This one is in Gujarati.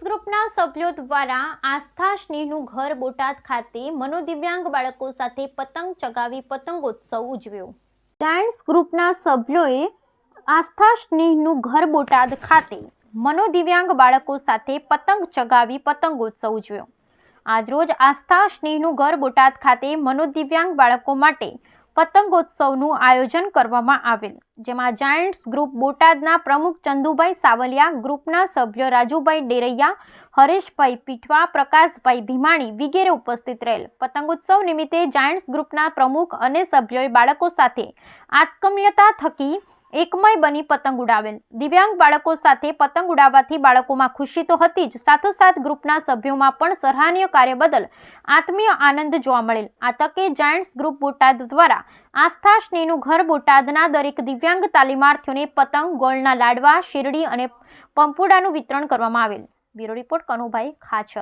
ગ્રુપના સભ્યો દ્વારા આસ્થા સ્નેહનું ઘર બોટાદ ખાતે મનોદિવ્યાંગ બાળકો સાથે પતંગ ચગાવી પતંગોત્સવ ઉજવ્યો. જાયન્ટ્સ ગ્રુપના સભ્યોએ આસ્થા સ્નેહનું ઘર બોટાદ ખાતે મનોદિવ્યાંગ બાળકો સાથે પતંગ ચગાવી પતંગોત્સવ ઉજવ્યો. આજરોજ આસ્થા સ્નેહનું ઘર બોટાદ ખાતે મનોદિવ્યાંગ બાળકો માટે પતંગોત્સવનું આયોજન કરવામાં આવેલ, જેમાં જાયન્ટ્સ ગ્રુપ બોટાદના પ્રમુખ ચંદુભાઈ સાવલિયા, ગ્રુપના સભ્ય રાજુભાઈ ડેરૈયા, હરેશભાઈ પીઠવા, પ્રકાશભાઈ ભીમાણી વગેરે ઉપસ્થિત રહેલ. પતંગોત્સવ નિમિત્તે જાયન્ટ્સ ગ્રુપના પ્રમુખ અને સભ્યોએ બાળકો સાથે આત્મીયતા થકી એકમય બની પતંગ ઉડાવેલ. દિવ્યાંગ બાળકો સાથે પતંગ ઉડાવવાથી બાળકોમાં ખુશી તો હતી જ. સાથોસાથ ગ્રુપના સભ્યોમાં પણ સરાહનીય કાર્ય બદલ આત્મીય આનંદ જોવા મળેલ. આ તકે જાયન્ટ્સ ગ્રુપ બોટાદ દ્વારા આસ્થા સ્નેહનું ઘર બોટાદના દરેક દિવ્યાંગ તાલીમાર્થીઓને પતંગ, ગોળના લાડવા, શેરડી અને પંપુડાનું વિતરણ કરવામાં આવેલ. Bureau report Kanubhai Khachar